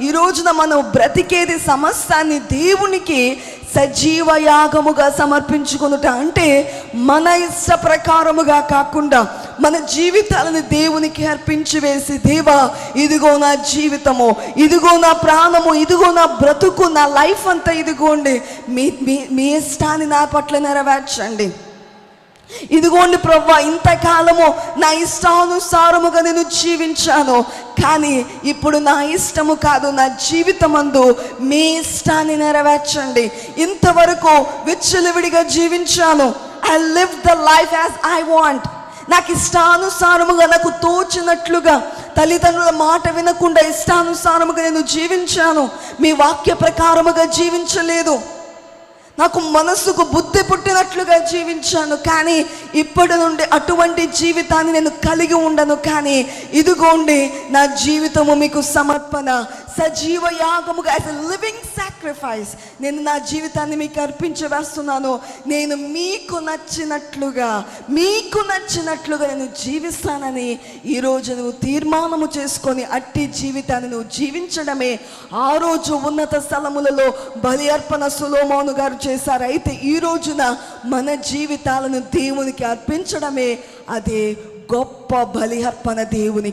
ఈ రోజున మనం బ్రతికేది సమస్తాన్ని దేవునికి సజీవ యాగముగా సమర్పించుకునుట అంటే మన ఇష్ట ప్రకారముగా కాకుండా మన జీవితాలను దేవునికి అర్పించి వేసి దేవా ఇదిగో నా జీవితము ఇదిగో నా ప్రాణము ఇదిగో నా బ్రతుకు నా లైఫ్ అంతా ఇదిగోండి. మీ మీ మీ ఇష్టాన్ని నా పట్ల నెరవేర్చండి. ఇదిగోండి ప్రవ్వా ఇంతకాలము నా ఇష్టానుసారముగా నేను జీవించాను. కానీ ఇప్పుడు నా ఇష్టము కాదు నా జీవితమందు మీ ఇష్టాన్ని నెరవేర్చండి. ఇంతవరకు విచ్చలవిడిగా జీవించాను. I live the life as I want నాకు ఇష్టానుసారముగా నాకు తోచినట్లుగా తల్లిదండ్రుల మాట వినకుండా ఇష్టానుసారముగా నేను జీవించాను. మీ వాక్య ప్రకారముగా జీవించలేదు. నాకు మనసుకు బుద్ధి పుట్టినట్లుగా జీవించాను కానీ ఇప్పటి నుండి అటువంటి జీవితాన్ని నేను కలిగి ఉండను కానీ ఇదిగోండి నా జీవితము మీకు సమర్పణ. సజీవ యాగముగా యాజ్ లివింగ్ సాక్రిఫైస్ నేను నా జీవితాన్ని మీకు అర్పించవేస్తున్నాను నేను మీకు నచ్చినట్లుగా మీకు నచ్చినట్లుగా నేను జీవిస్తానని ఈరోజు నువ్వు తీర్మానము చేసుకొని అట్టి జీవితాన్ని నువ్వు జీవించడమే. ఆ రోజు ఉన్నత స్థలములలో బలి అర్పణ సులోమోను గారు చేశారు. అయితే ఈ రోజున మన జీవితాలను దేవునికి అర్పించడమే. అదే గొప్ప బలి అర్పణ దేవునికి.